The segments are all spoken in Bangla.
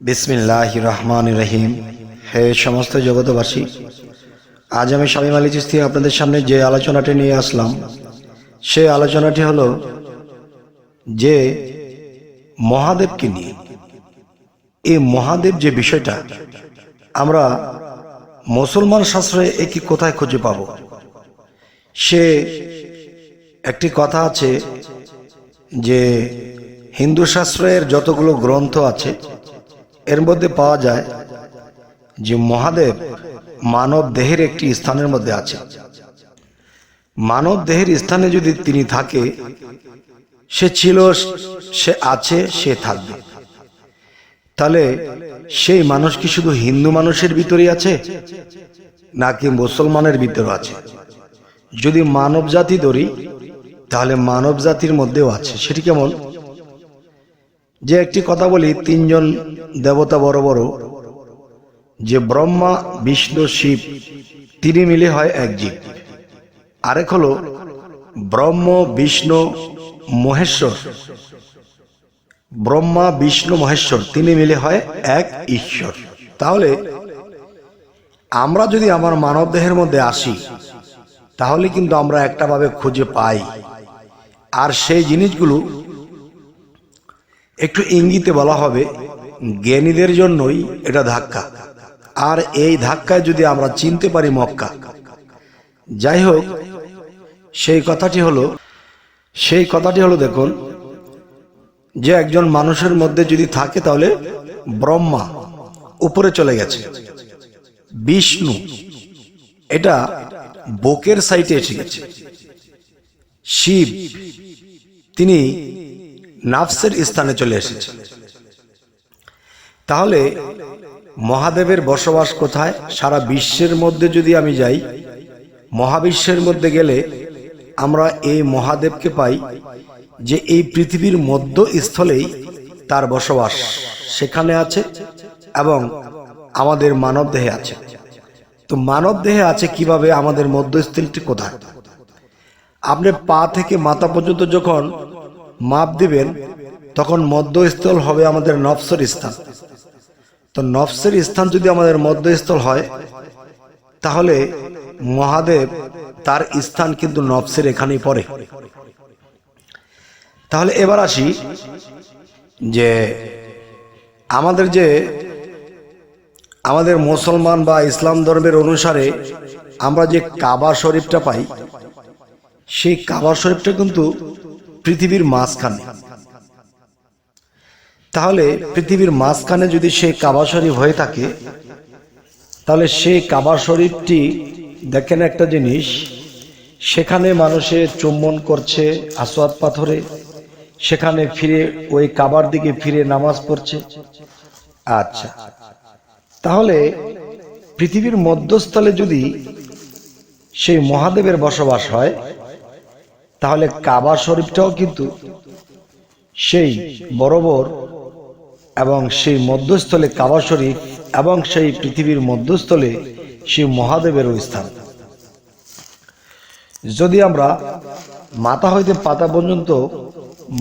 বিসমিল্লাহ রহমান রহিম। হে সমস্ত জগতবাসী আজ আমি স্বামী মালি চিস্তি আপনাদের সামনে যে আলোচনাটি নিয়ে আসলাম সেই আলোচনাটি হলো যে মহাদেবকে নিয়ে। এই মহাদেব যে বিষয়টা, আমরা মুসলমান শাস্ত্রে একে কোথায় খুঁজে পাব? সে একটি কথা আছে যে হিন্দু শাস্ত্রের যতগুলো গ্রন্থ আছে এর মধ্যে পাওয়া যায় যে মহাদেব মানব দেহের একটি স্থানের মধ্যে আছে। মানব দেহের স্থানে যদি তিনি থাকে, সে ছিল, সে আছে, সে থাকবে। তাহলে সেই মানুষ কি শুধু হিন্দু মানুষের ভিতরেই আছে, নাকি মুসলমানের ভিতরে আছে? যদি মানব জাতি ধরি, তাহলে মানব জাতির মধ্যেও আছে। সেটি কেমন? যে একটি কথা বলি, তিনজন দেবতা বড় বড়, যে ব্রহ্মা, বিষ্ণু, শিব, তিনি মিলে হয় এক জীব। আরেক হলো ব্রহ্ম, বিষ্ণু, মহেশ্বর। ব্রহ্মা, বিষ্ণু, মহেশ্বর, তিনি মিলে হয় এক ঈশ্বর। তাহলে আমরা যদি আমার মানব দেহের মধ্যে আসি, তাহলে কিন্তু আমরা একটা ভাবে খুঁজে পাই। আর সেই জিনিসগুলো একটু ইঙ্গিতে বলা হবে, জ্ঞানীদের জন্যই এটা ধাক্কা। আর এই ধাক্কায় যদি আমরা চিনতে পারি মক্কা। যাই হোক, সেই কথাটি হলো, সেই কথাটি হলো দেখুন, যে একজন মানুষের মধ্যে যদি থাকে তাহলে ব্রহ্মা উপরে চলে গেছে, বিষ্ণু, এটা বুকের সাইটে এসে গেছে, শিব, তিনি নাফসের স্থানে চলে এসেছে। তাহলে মহাদেবের বসবাস কোথায়? সারা বিশ্বের মধ্যে যদি আমি যাই, মহাবিশ্বের মধ্যে গেলে আমরা এই মহাদেবকে পাই যে এই পৃথিবীর মধ্য স্থলেই তার বসবাস সেখানে আছে এবং আমাদের মানব দেহে আছে। তো মানব দেহে আছে কীভাবে? আমাদের মধ্যস্থলটি কোথায়? আপনি পা থেকে মাথা পর্যন্ত যখন মাপ দিবেন, তখন মধ্যস্থল হবে আমাদের নফসের স্থান। তো নফসের স্থান যদি আমাদের মধ্যস্থল হয়, তাহলে মহাদেব তার স্থান কিন্তু নফসের এখানেই পড়ে। তাহলে এবার আসি যে আমাদের যে আমাদের মুসলমান বা ইসলাম ধর্মের অনুসারে আমরা যে কাবা শরীফটা পাই, সেই কাবা শরীফটা কিন্তু পৃথিবীর মাঝখানে। তাহলে পৃথিবীর মাঝখানে যদি সেই কাবা শরীফ হয়ে থাকে, তাহলে সেই কাবা শরীফটি, দেখেন একটা জিনিস, সেখানে মানুষে চুম্বন করছে আসোয়াদ পাথরে, সেখানে ফিরে ওই কাবার দিকে ফিরে নামাজ পড়ছে। আচ্ছা তাহলে পৃথিবীর মধ্যস্থলে যদি সেই মহাদেবের বসবাস হয় তাহলে কাবা শরীফটাও কিন্তু সেই বরাবর এবং সেই মধ্যস্থলে কাবা শরীফ এবং সেই পৃথিবীর মধ্যস্থলে সেই মহাদেবের স্থান। যদি আমরা মাথা হইতে পাতা পর্যন্ত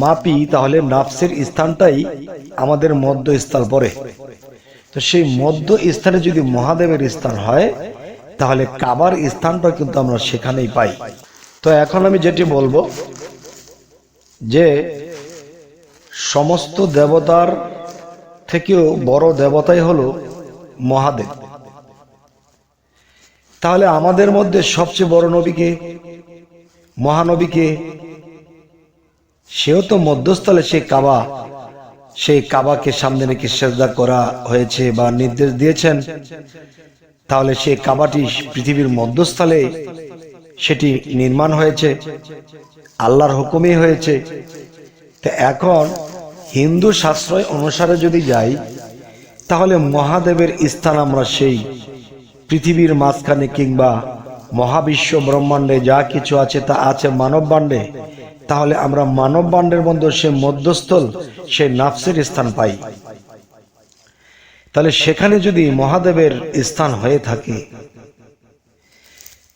মাপি, তাহলে নাফসের স্থানটাই আমাদের মধ্য স্থল পড়ে। তো সেই মধ্য স্থানে যদি মহাদেবের স্থান হয়, তাহলে কাবার স্থানটা কিন্তু আমরা সেখানেই পাই। তো এখন আমি যেটি বলব যে সমস্ত দেবতার থেকেও বড় দেবতাই হলো মহাদেব। তাহলে আমাদের মধ্যে সবচেয়ে বড় নবীকে মহানবীকে সেও তো মধ্যস্থলে, সে কাবা। সেই কাবাকে সামনে রেখে সেজদা করা হয়েছে বা নির্দেশ দিয়েছেন। তাহলে সেই কাবাটি পৃথিবীর মধ্যস্থলে সেটি নির্মাণ হয়েছে, আল্লাহর হুকুমই হয়েছে। তো এখন হিন্দু শাস্ত্রয় অনুসারে যদি যাই, তাহলে মহাদেবের স্থান আমরা সেই পৃথিবীর মাঝখানে কিংবা মহাবিশ্ব ব্রহ্মাণ্ডে যা কিছু আছে তা আছে মানব বাণ্ডে তাহলে আমরা মানব বাণ্ডের মধ্যে সে মধ্যস্থল, সে নাফসের স্থান পাই। তাহলে সেখানে যদি মহাদেবের স্থান হয়ে থাকে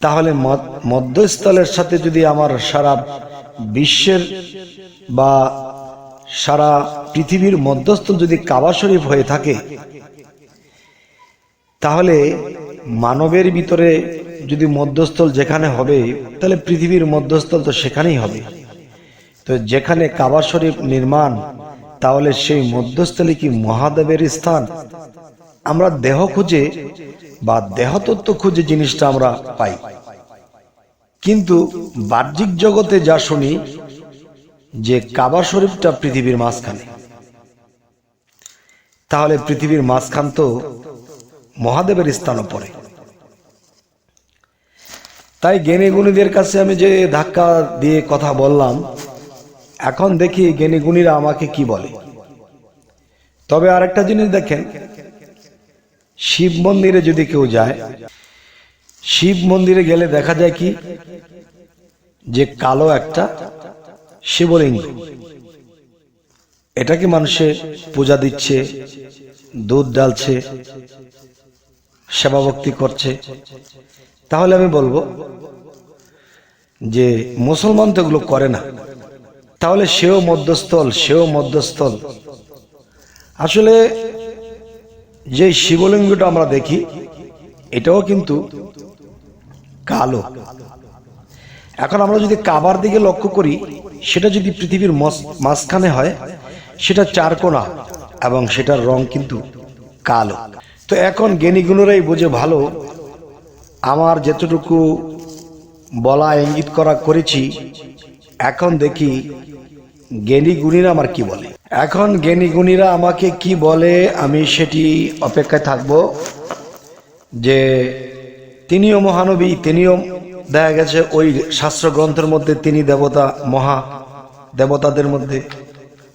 তাহলে মধ্যস্থলের সাথে যদি আমার সারা বিশ্বের বা সারা পৃথিবীর মধ্যস্থল যদি কাবা শরীফ হয়ে থাকে, তাহলে মানবের ভিতরে যদি মধ্যস্থল যেখানে হবে, তাহলে পৃথিবীর মধ্যস্থল তো সেখানেই হবে। তো যেখানে কাবা শরীফ নির্মাণ, তাহলে সেই মধ্যস্থলে কি মহাদেবের স্থান? আমরা দেহ খুঁজে বা দেহতত্ত্ব খুঁজে জিনিসটা আমরা পাই। কিন্তু বাহ্যিক জগতে যা শুনি, যে কাবা শরীফটা পৃথিবীর মাঝখানে। তাহলে পৃথিবীর মাঝখান তো মহাদেবের স্থানও পড়ে। তাই জ্ঞানী গুণীদের কাছে আমি যে ধাক্কা দিয়ে কথা বললাম, এখন দেখি জ্ঞানী গুণীরা আমাকে কি বলে। তবে আরেকটা জিনিস দেখেন শিব মন্দিরে যদি কেউ যায়, শিব মন্দিরে গেলে দেখা যায় কি? যে কালো একটা শিবলিঙ্গ। এটাকে মানুষে পূজা দিচ্ছে, দুধ ডালছে, সেবা ভক্তি করছে। তাহলে আমি বলব যে মুসলমান তো এগুলো করে না। তাহলে সেও মধ্যস্থল সেও মধ্যস্থল। আসলে যে শিবলিঙ্গটা আমরা দেখি, এটাও কিন্তু কালো। এখন আমরা যদি কাবার দিকে লক্ষ্য করি, সেটা যদি পৃথিবীর মাঝখানে হয়, সেটা চারকোনা এবং সেটার রং কিন্তু কালো। তো এখন জ্ঞানীগুলোরাই বোঝে ভালো, আমার যেতটুকু বলা ইঙ্গিত করা করেছি, এখন দেখি জ্ঞানী গুণীরা আমার কি বলে? এখন জ্ঞানী গুণীরা আমাকে কি বলে আমি সেটি অপেক্ষায় থাকব যে তিনিও মহানবী, তিনিও দেখা গেছে ওই শাস্ত্র গ্রন্থের মধ্যে তিনি দেবতা, মহা দেবতাদের মধ্যে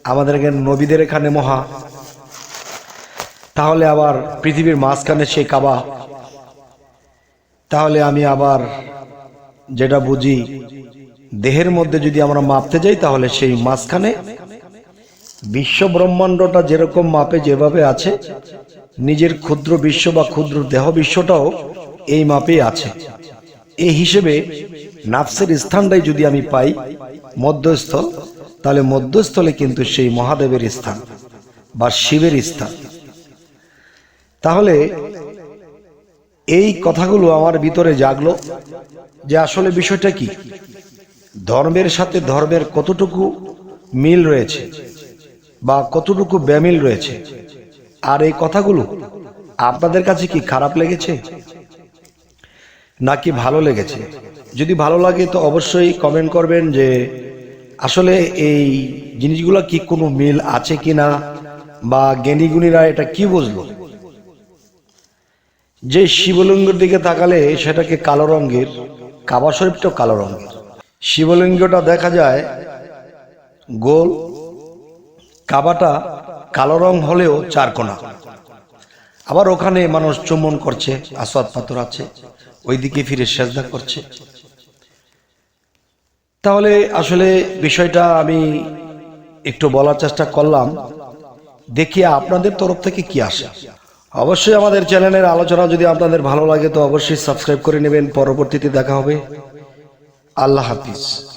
আমাদের এখানে নবীদের এখানে মহা। তাহলে আবার পৃথিবীর মাঝখানে সেই কাবা। তাহলে আমি আবার যেটা বুঝি দেহের মধ্যে যদি আমরা মাপতে যাই, তাহলে সেই মাঝখানে বিশ্ব ব্রহ্মাণ্ডটা যেরকম মাপে যেভাবে আছে, নিজের ক্ষুদ্র বিশ্ব বা ক্ষুদ্র দেহ বিশ্বটাও এই মাপেই আছে। এই হিসেবে নাফসের স্থানটাই যদি আমি পাই মধ্যস্থল, তাহলে মধ্যস্থলে কিন্তু সেই মহাদেবের স্থান বা শিবের স্থান। তাহলে এই কথাগুলো আমার ভিতরে জাগলো যে আসলে বিষয়টা কি? ধর্মের সাথে ধর্মের কতটুকু মিল রয়েছে বা কতটুকু ব্যামিল রয়েছে? আর এই কথাগুলো আপনাদের কাছে কি খারাপ লেগেছে? নাকি ভালো লেগেছে? যদি ভালো লাগে তো অবশ্যই কমেন্ট করবেন যে আসলে এই জিনিসগুলো কি কোনো মিল আছে কি না বা জ্ঞানীগুণীরা এটা কি বুঝলো? যে শিবলিঙ্গের দিকে তাকালে সেটাকে কালো রঙের, কাবা শরীফটাও কালো রঙের। শিবলিঙ্গটা দেখা যায় গোল, কাবাটা কালো রং হলেও চারকোনা আবার ওখানে মানুষ চুম্বন করছে, আসওয়াদ পাথর আছে, ওইদিকে ফিরে সেজদা করছে। তাহলে আসলে বিষয়টা আমি একটু বলার চেষ্টা করলাম। দেখি আপনাদের তরফ থেকে কি আসে। অবশ্যই আমাদের চ্যানেলের আলোচনা যদি আপনাদের ভালো লাগে তো অবশ্যই সাবস্ক্রাইব করে নেবেন। পরবর্তীতে দেখা হবে। আল্লাহ হাফিজ।